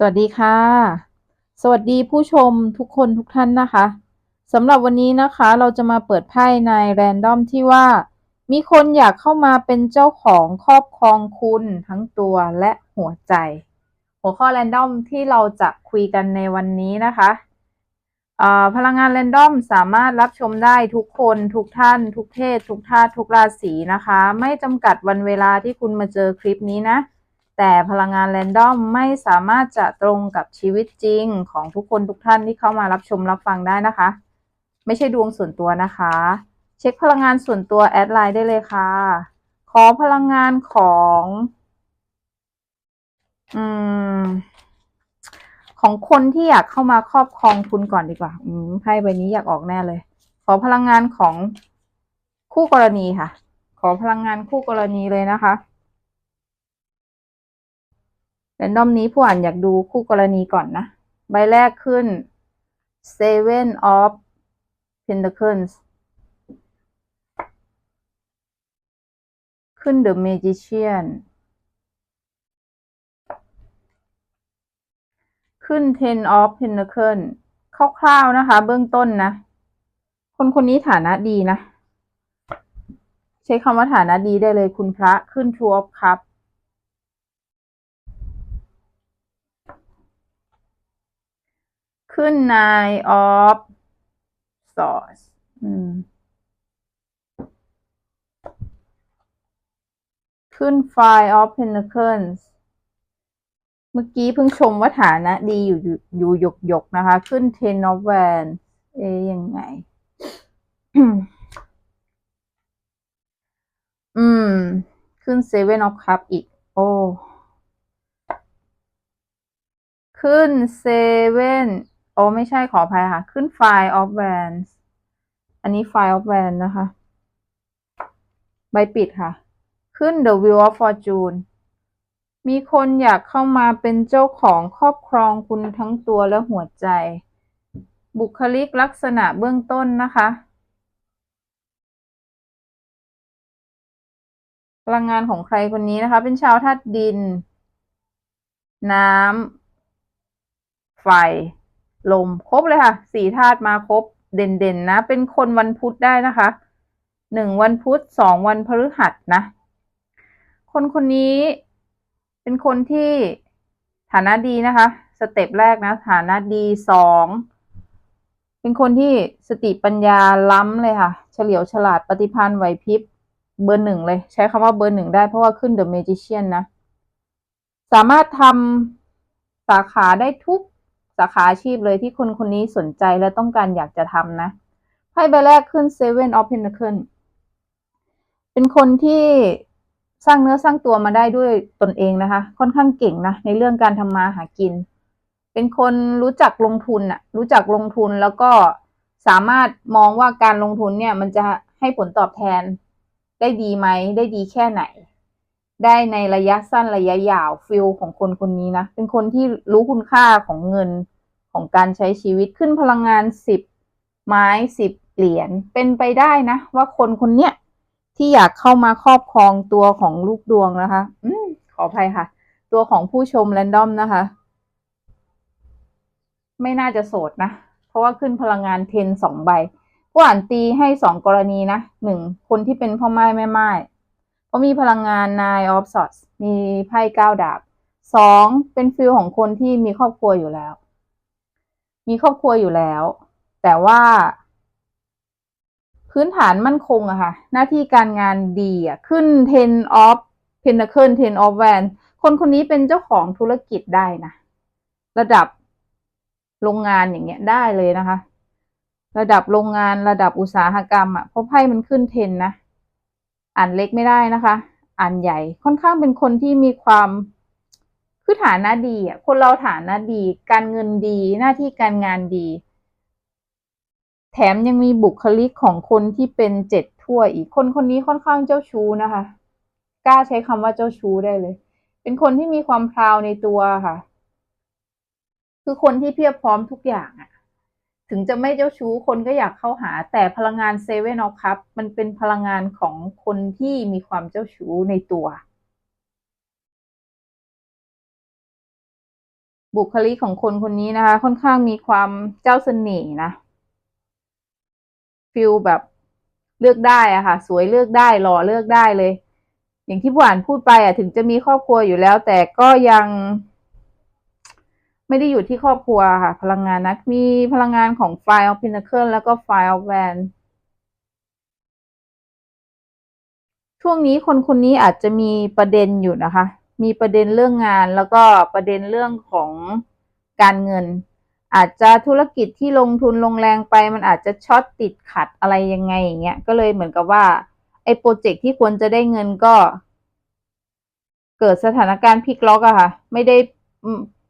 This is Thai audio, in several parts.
สวัสดีค่ะ สวัสดีผู้ชมทุกคนทุกท่านนะคะสำหรับวันนี้นะคะเราจะมาเปิดไพ่ในแรนดอมที่ว่า มีคนอยากเข้ามาเป็นเจ้าของครอบครองคุณทั้งตัวและหัวใจ หัวข้อแรนดอมที่เราจะคุยกันในวันนี้นะคะพลังงานแรนดอมสามารถรับชมได้ทุกคนทุกท่าน ทุกเพศทุกท่าทุกราศีนะคะ ไม่จำกัดวันเวลาที่คุณมาเจอคลิปนี้นะ แต่พลังงานแรนดอมไม่สามารถจะตรงกับชีวิตจริงของทุกคนทุกท่านที่เข้ามารับชมรับฟังได้นะคะ ไม่ใช่ดวงส่วนตัวนะคะ เช็คพลังงานส่วนตัวแอดไลน์ได้เลยค่ะ ขอพลังงานของอืมของคนที่อยากเข้ามาครอบครองคุณก่อนดีกว่า อืมไพ่ใบนี้อยากออกแน่เลย ขอพลังงานของคู่กรณีค่ะ ขอพลังงานคู่กรณีเลยนะคะ แรนดอมนี้ผู้อ่านอยากดูคู่กรณีก่อนนะ ใบแรกขึ้น Seven of Pentacles ขึ้น The Magician ขึ้น Ten of Pentacles คร่าวๆนะคะ เบื้องต้นนะ คนคนนี้ฐานะดีนะ ใช้คำว่าฐานะดีได้เลยคุณพระขึ้น Two of Cups ขึ้น nine of swords ขึ้น five of pentacles เมื่อกี้เพิ่งชมว่าฐานะดีอยู่อยู่หยกหยกนะคะ ขึ้น ten of wands เอ๊ยังไง อืม ขึ้น seven of cups อีก โอ้ ขึ้น seven อ้ไม่ใช่ขออภัยค่ะ ขึ้น File of Wands อันนี้ File of Wands นะคะ ใบปิดค่ะ ขึ้น The Wheel of Fortune มีคนอยากเข้ามาเป็นเจ้าของครอบครองคุณทั้งตัวและหัวใจ บุคลิกลักษณะเบื้องต้นนะคะ พลังงานของใครคนนี้นะคะ เป็นชาวธาตุดิน น้ำ ไฟ ลมครบเลยค่ะสี่ธาตุมาครบเด่นๆนะ เป็นคนวันพุธได้นะคะหนึ่งวันพุธสองวันพฤหัสนะ คนคนนี้เป็นคนที่ฐานะดีนะคะ สเต็ปแรกนะ ฐานะดีสองเป็นคนที่สติปัญญาล้ำเลยค่ะ เฉลียวฉลาดปฏิพันธ์ไหวพริบเบอร์หนึ่งเลย ใช้คำว่าเบอร์หนึ่งได้เพราะว่าขึ้นเดอะเมจิเชียนนะ สามารถทำสาขาได้ทุก สาขาอาชีพเลยที่คนคนนี้สนใจและต้องการอยากจะทำนะไพ่ใบแรกขึ้น Seven of Pentacles เป็นคนที่สร้างเนื้อสร้างตัวมาได้ด้วยตนเองนะคะ ค่อนข้างเก่งนะในเรื่องการทำมาหากิน เป็นคนรู้จักลงทุนอะรู้จักลงทุนแล้วก็สามารถมองว่าการลงทุนเนี่ยมันจะให้ผลตอบแทนได้ดีไหมได้ดีแค่ไหน ได้ในระยะสั้นระยะยาวฟิลของคนคนนี้นะ เป็นคนที่รู้คุณค่าของเงินของการใช้ชีวิตขึ้นพลังงานสิบไม้สิบเหรียญเป็นไปได้นะ ว่าคนคนเนี้ยที่อยากเข้ามาครอบครองตัวของลูกดวงนะคะอืมขออภัยค่ะ ตัวของผู้ชมแรนดอมนะคะ ไม่น่าจะโสดนะ เพราะว่าขึ้นพลังงานเทนสองใบผู้อ่านตีให้สองกรณีนะหนึ่งคนที่เป็นพ่อไม้แม่ไม้ เพราะมีพลังงาน Nine of Swords มีไพ่เก้าดาบสองเป็นฟิลของคนที่มีครอบครัวอยู่แล้ว มีครอบครัวอยู่แล้ว แต่ว่า พื้นฐานมั่นคงอะค่ะ หน้าที่การงานดีอะขึ้น Ten of Pentacle Ten of Wands คนคนนี้เป็นเจ้าของธุรกิจได้นะ ระดับโรงงานอย่างเงี้ยได้เลยนะคะ ระดับโรงงานระดับอุตสาหกรรมอะเพราะไพ่มันขึ้นเทนนะ อ่านเล็กไม่ได้นะคะ อ่านใหญ่ค่อนข้างเป็นคนที่มีความคือฐานะดีอะคนเราฐานะดี การเงินดีหน้าที่การงานดี แถมยังมีบุคลิกของคนที่เป็นเจ็ดทั่วอีกคนคนนี้ค่อนข้างเจ้าชู้นะคะ กล้าใช้คำว่าเจ้าชู้ได้เลย เป็นคนที่มีความพราวในตัวค่ะ คือคนที่เพียบพร้อมทุกอย่างอะ ถึงจะไม่เจ้าชู้คนก็อยากเข้าหา แต่พลังงานเซเว่นออฟคัพมันเป็นพลังงานของคนที่มีความเจ้าชู้ในตัว บุคลิกของคนคนนี้นะคะ ค่อนข้างมีความเจ้าเสน่ห์นะฟิลแบบเลือกได้อะค่ะ สวยเลือกได้หล่อเลือกได้เลย อย่างที่ผู้อ่านพูดไปอะถึงจะมีครอบครัวอยู่แล้ว แต่ก็ยัง ไม่ได้อยู่ที่ครอบครัวค่ะ พลังงานนะมีพลังงานของ Fire of Pentacle แล้วก็ Fire of Van ช่วงนี้คนคนนี้อาจจะมีประเด็นอยู่นะคะ มีประเด็นเรื่องงานแล้วก็ประเด็นเรื่องของการเงิน อาจจะธุรกิจที่ลงทุนลงแรงไป มันอาจจะช็อตติดขัดอะไรยังไงอย่างเงี้ยก็เลยเหมือนกับว่าไอ้โปรเจกต์ที่ควรจะได้เงินก็ เกิดสถานการณ์พลิกล็อกอะค่ะ ไม่ได้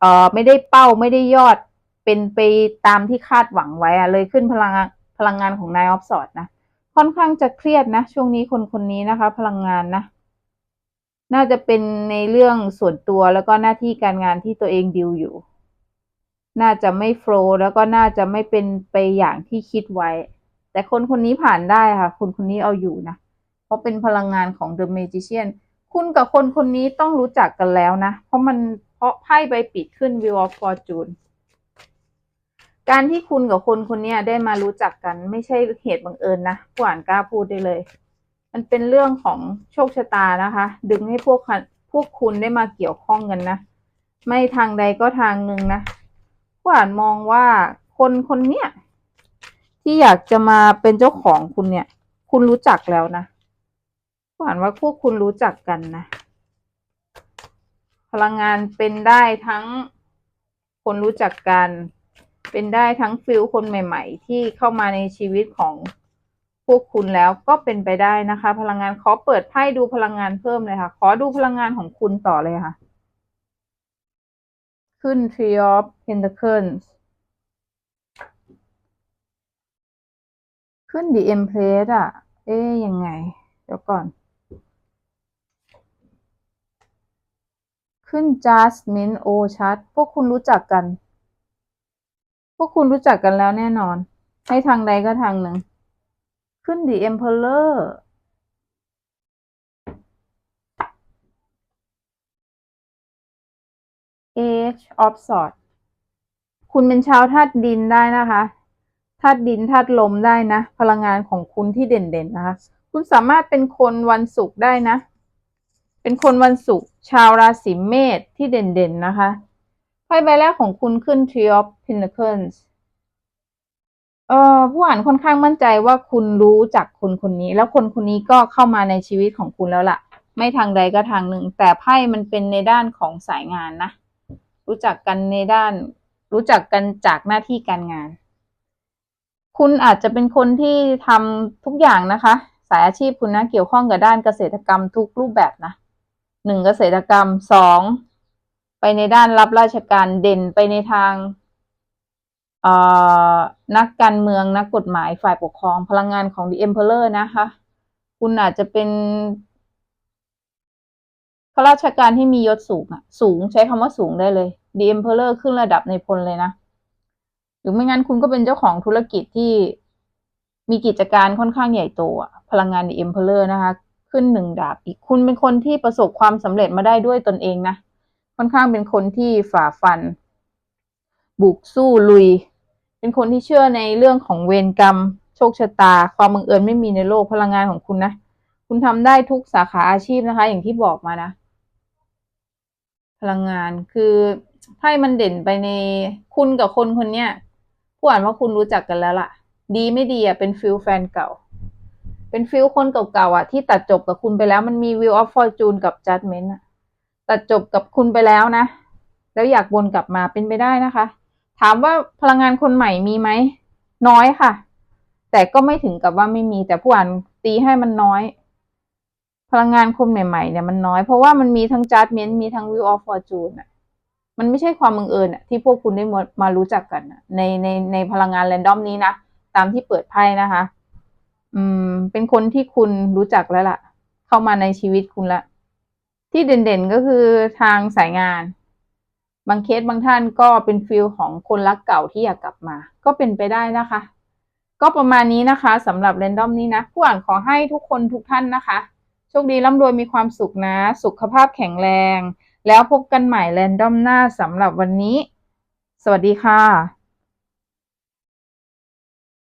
เอ่อไม่ได้เป้าไม่ได้ยอดเป็นไปตามที่คาดหวังไว้อะเลยขึ้นพลังพลังงานของนายออฟสอดนะค่อนข้างจะเครียดนะ ช่วงนี้คนคนนี้นะคะ พลังงานนะ น่าจะเป็นในเรื่องส่วนตัวแล้วก็หน้าที่การงานที่ตัวเองดิวอยู่ น่าจะไม่โฟล์แล้วก็น่าจะไม่เป็นไปอย่างที่คิดไว้ แต่คนคนนี้ผ่านได้ค่ะ คนคนนี้เอาอยู่นะ เพราะเป็นพลังงานของ The Magician คุณกับคนคนนี้ต้องรู้จักกันแล้วนะ เพราะมัน เพราะไพ่ใบปิดขึ้น Wheel of Fortune การที่คุณกับคนคนนี้ได้มารู้จักกันไม่ใช่เหตุบังเอิญนะผู้อ่านกล้าพูดได้เลย มันเป็นเรื่องของโชคชะตานะคะ ดึงให้พวกพวกคุณได้มาเกี่ยวข้องกันนะ ไม่ทางใดก็ทางหนึ่งนะผู้อ่านมองว่าคนคนเนี้ยที่อยากจะมาเป็นเจ้าของคุณเนี่ย คุณรู้จักแล้วนะผู้อ่านว่าพวกคุณรู้จักกันนะ พลังงานเป็นได้ทั้งคนรู้จักกัน เป็นได้ทั้งฟิลคนใหม่ ๆ ที่เข้ามาในชีวิตของพวกคุณแล้วก็เป็นไปได้นะคะ พลังงานขอเปิดไพ่ดูพลังงานเพิ่มเลยค่ะ ขอดูพลังงานของคุณต่อเลยค่ะ ขึ้น Tree of Pentacles ขึ้น The Empress อะ เอ๊ยยังไง เดี๋ยวก่อน ขึ้น Jasmine O ชัด พวกคุณรู้จักกัน พวกคุณรู้จักกันแล้วแน่นอน ให้ทางใดก็ทางหนึ่ง ขึ้น The Emperor Age of Swords คุณเป็นชาวธาตุดินได้นะคะธาตุดินธาตุลมได้นะ พลังงานของคุณที่เด่นๆนะคะ คุณสามารถเป็นคนวันศุกร์ได้นะ เป็นคนวันศุกร์ชาวราศีเมษที่เด่นๆนะคะไพ่ใบแรกของคุณขึ้น Tree of Pentacles เอ่อผู้อ่านค่อนข้างมั่นใจว่าคุณรู้จักคนคนนี้ แล้วคนคนนี้ก็เข้ามาในชีวิตของคุณแล้วล่ะ ไม่ทางใดก็ทางหนึ่ง แต่ไพ่มันเป็นในด้านของสายงานนะ รู้จักกันในด้าน รู้จักกันจากหน้าที่การงาน คุณอาจจะเป็นคนที่ทำทุกอย่างนะคะ สายอาชีพคุณนะเกี่ยวข้องกับด้านเกษตรกรรมทุกรูปแบบนะ หนึ่งเกษตรกรรมสองไปในด้านรับราชการเด่นไปในทางนักการเมืองนักกฎหมายฝ่ายปกครองพลังงานของ The Emperor นะคะ คุณอาจจะเป็นข้าราชการที่มียศสูงอะสูงใช้คำว่าสูงได้เลย The Emperor ขึ้นระดับในพลเลยนะ หรือไม่งั้นคุณก็เป็นเจ้าของธุรกิจที่มีกิจการค่อนข้างใหญ่โตอะพลังงาน The Emperor นะคะ ขึ้นหนึ่งดาบอีกคุณเป็นคนที่ประสบความสำเร็จมาได้ด้วยตนเองนะค่อนข้างเป็นคนที่ฝ่าฟัน บุกสู้ลุย เป็นคนที่เชื่อในเรื่องของเวรกรรม โชคชะตา ความบังเอิญไม่มีในโลกพลังงานของคุณนะ คุณทำได้ทุกสาขาอาชีพนะคะ อย่างที่บอกมานะ พลังงานคือไพ่มันเด่นไปในคุณกับคนคนเนี้ยผู้อ่านว่าคุณรู้จักกันแล้วล่ะ ดีไม่ดีอะเป็นฟิลแฟนเก่า เป็นฟิลคนเก่าๆอะ ที่ตัดจบกับคุณไปแล้ว มันมีวิวออฟฟอร์จูนกับจัดเมนต์อะ ตัดจบกับคุณไปแล้วนะ แล้วอยากวนกลับมาเป็นไปได้นะคะ ถามว่าพลังงานคนใหม่มีไหม น้อยค่ะ แต่ก็ไม่ถึงกับว่าไม่มีแต่ผู้อ่านตีให้มันน้อย พลังงานคนใหม่ๆเนี่ยมันน้อย เพราะว่ามันมีทั้งจัดเมนต์มีทั้งวิวออฟฟอร์จูนอะมันไม่ใช่ความบังเอิญอะที่พวกคุณได้มารู้จักกันในในในพลังงานแรนดอมนี้นะ ตามที่เปิดไพ่นะคะ อืม เป็นคนที่คุณรู้จักแล้วล่ะ เข้ามาในชีวิตคุณละ ที่เด่นๆก็คือทางสายงาน บางเคสบางท่านก็เป็นฟิลของคนรักเก่าที่อยากกลับมา ก็เป็นไปได้นะคะ ก็ประมาณนี้นะคะสำหรับเรนดอมนี้นะผู้อ่านขอให้ทุกคนทุกท่านนะคะ โชคดีร่ำรวยมีความสุขนะ สุขภาพแข็งแรง แล้วพบกันใหม่แรนดอมหน้าสำหรับวันนี้ สวัสดีค่ะ